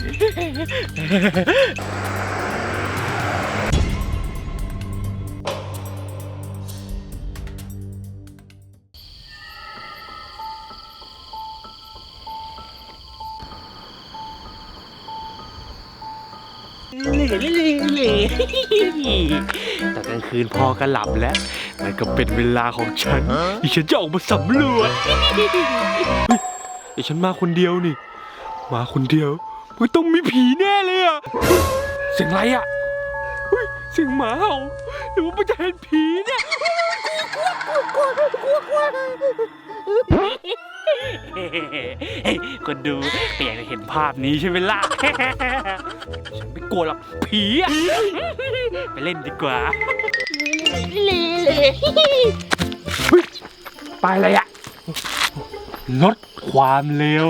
ตอนกลางคืนพ่อก็หลับแล้ว มันก็เป็นเวลาของฉันที่ฉันจะออกมาสำรวจเฮ้ยเดี๋ยวฉันมาคนเดียวนี่ มาคนเดียว มันต้องมีผีแน่เลยอะเสียงอะไรอะเฮ้ยเสียงหมาเห่าหรือว่ามันจะเห็นผีเนี่ยคนดูก็อยากจะเห็นภาพนี้ใช่ไหมล่ะ ฉันไม่กลัวหรอกผีอะไปเล่นดีกว่าไปอะไรอะลดความเร็ว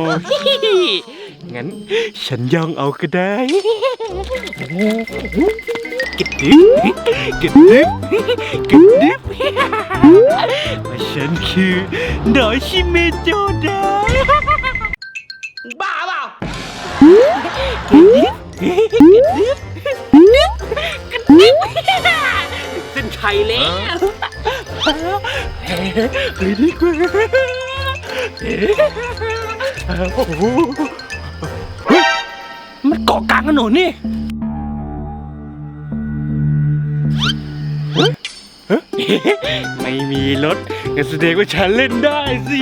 งั้น ฉันย่องเอาก็ได้กระดึบกระดึบกระดึบว่าฉันคือหนอยชิเมโจไดบ้าเปล่ากระดึบกระดึบกระดึบเส้นชัยแล้วไปดีกว่า โอ้โหเฮ้ย เกาะกลางถนนนี่ฮ้ยเฮ้ยไม่มีรถงั้นแสดงว่าฉันเล่นได้สิ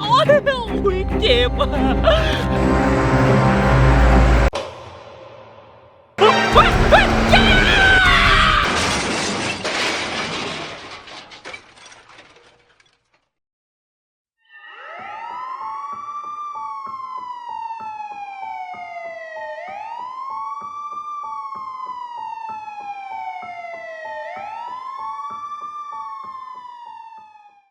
โอ้ยเจ็บอะ